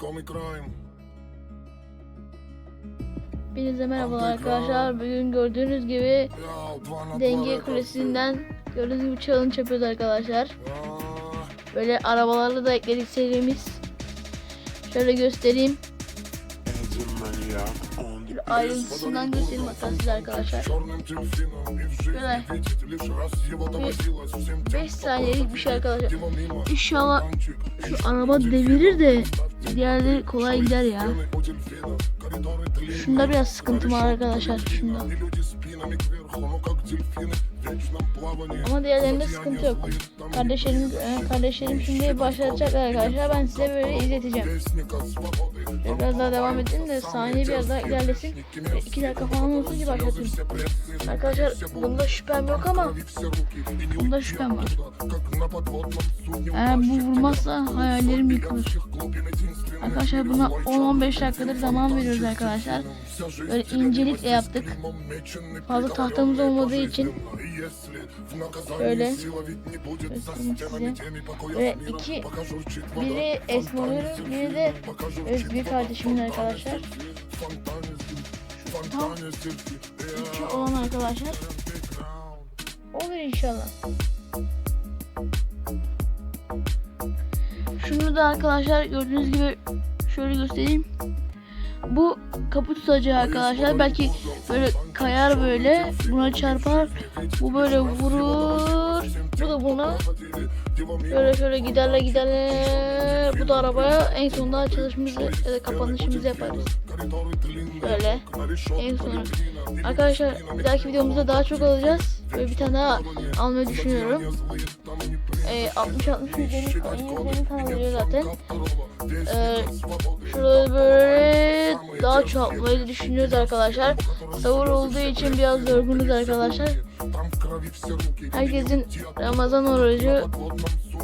Comic Crime. Hepinize merhabalar arkadaşlar. Bugün gördüğünüz gibi denge kulesinden gördüğünüz gibi challenge yapıyoruz arkadaşlar. Ah, Böyle arabalarla da ekledik serimiz. Şöyle göstereyim ayrıntısından göstereyim hatta arkadaşlar. Şöyle 5 saniyelik bir şey arkadaşlar. İnşallah şu araba devirir de diğerleri kolay gider ya. Şunda biraz sıkıntı var arkadaşlar şunda. Ama diğerlerinde sıkıntı yok. Kardeşlerim e, kardeşlerim şimdi başlatacak arkadaşlar. Ben size böyle izleteceğim. Biraz daha devam edin de saniye biraz daha ilerlesin. İki dakika falan olsun ki başlatayım. Arkadaşlar bunda şüphem yok ama bunda şüphem var. Eğer bu vurmazsa hayallerim yıkılır. Arkadaşlar buna 10-15 dakikadır zaman veriyoruz arkadaşlar. Böyle incelikle yaptık. Fazla tahtamız olmadığı için Böyle göstereyim size. Ve iki, biri Esma'nın, biri de Özgür kardeşimin arkadaşlar. Tam iki olan arkadaşlar. Olur inşallah. Şunu da arkadaşlar gördüğünüz gibi şöyle göstereyim. Bu kapı tutacağı arkadaşlar. Belki böyle kayar böyle. Buna çarpar. Bu böyle vurur. Bu da buna. Böyle şöyle giderler giderler. Bu da arabaya. En sonunda açılışımızı ya da kapanışımızı yaparız. Böyle. En sonu. Arkadaşlar bir dahaki videomuzda daha çok alacağız. Böyle bir tane daha almayı düşünüyorum. Ee, 60-60 yüzlerini yüzlerini tamamlıyor zaten. Ee, şurada böyle daha çoğaltmayı düşünüyoruz arkadaşlar. Savur olduğu için biraz yorgunuz arkadaşlar. Herkesin Ramazan orucu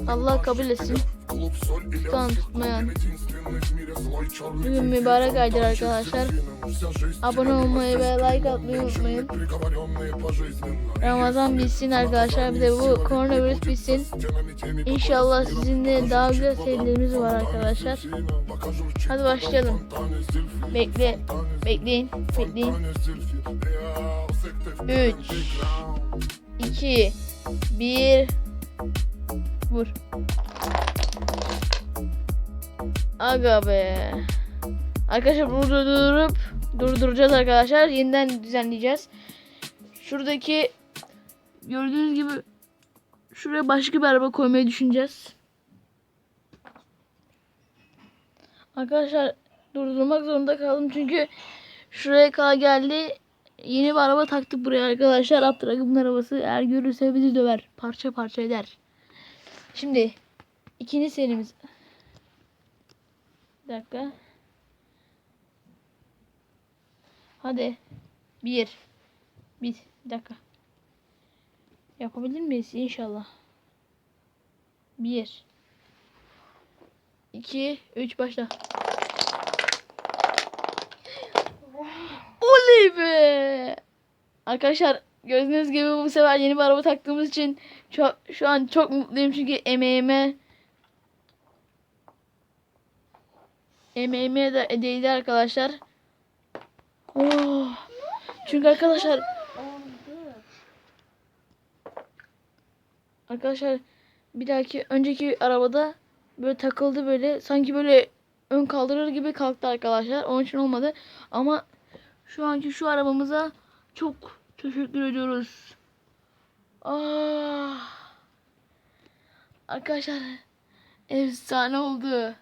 Allah kabul etsin. Bugün mübarek aydır arkadaşlar. Abone olmayı ve like atmayı unutmayın. Ramazan bitsin arkadaşlar. Bir de bu koronavirüs bitsin. İnşallah sizinle daha güzel serilerimiz var arkadaşlar. Hadi başlayalım. Bekle. Bekleyin. Bekleyin. 3 2 1 Vur. Aga be. Arkadaşlar bunu durdurup durduracağız arkadaşlar. Yeniden düzenleyeceğiz. Şuradaki gördüğünüz gibi şuraya başka bir araba koymayı düşüneceğiz. Arkadaşlar durdurmak zorunda kaldım çünkü şuraya kadar geldi. Yeni bir araba taktık buraya arkadaşlar. Abdurrahim'in arabası eğer görürse bizi döver. Parça parça eder. Şimdi ikinci serimiz. Bir dakika. Hadi. Bir. Bir. Bir dakika. Yapabilir miyiz? İnşallah. Bir. İki. Üç. Başla. Oley be! Arkadaşlar gördüğünüz gibi bu sefer yeni bir araba taktığımız için çok, şu an çok mutluyum çünkü emeğime emeğime de değdi arkadaşlar. Oh. Çünkü arkadaşlar arkadaşlar bir dahaki önceki arabada böyle takıldı böyle sanki böyle ön kaldırır gibi kalktı arkadaşlar. Onun için olmadı. Ama şu anki şu arabamıza çok teşekkür ediyoruz. Ah. Arkadaşlar efsane oldu.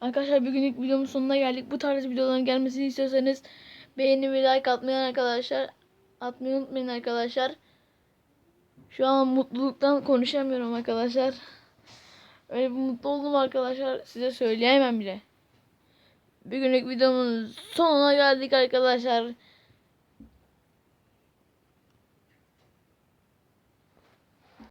Arkadaşlar bugünlük videomun sonuna geldik. Bu tarz videoların gelmesini istiyorsanız beğeni ve like atmayı arkadaşlar. Atmayı unutmayın arkadaşlar. Şu an mutluluktan konuşamıyorum arkadaşlar. Öyle bir mutlu oldum arkadaşlar. Size söyleyemem bile. Bugünlük videomun sonuna geldik arkadaşlar.